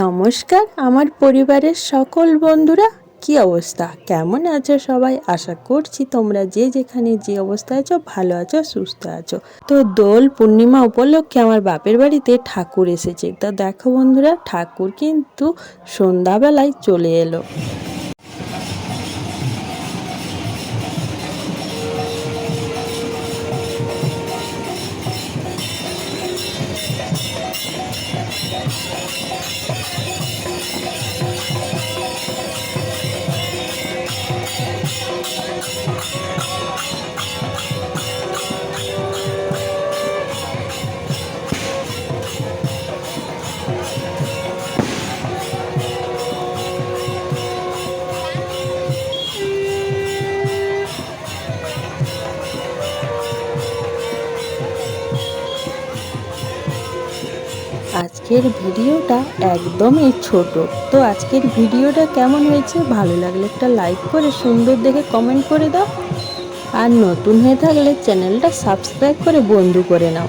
নমস্কার, আমার পরিবারের সকল বন্ধুরা, কি অবস্থা? কেমন আছো সবাই? আশা করছি তোমরা যে যেখানে যে অবস্থায় আছো, ভালো আছো, সুস্থ আছো। তো দোল পূর্ণিমা উপলক্ষে আমার বাপের বাড়িতে ঠাকুর এসেছে। তো দেখো বন্ধুরা, ঠাকুর কিন্তু সন্ধ্যাবেলায় চলে এলো। আজকের ভিডিওটা একদমই ছোট। তো আজকের ভিডিওটা কেমন হয়েছে? ভালো লাগলে একটা লাইক করে, সুন্দর দেখে কমেন্ট করে দাও। আর নতুন হয়ে থাকলে চ্যানেলটা সাবস্ক্রাইব করে বন্ধু করে নাও।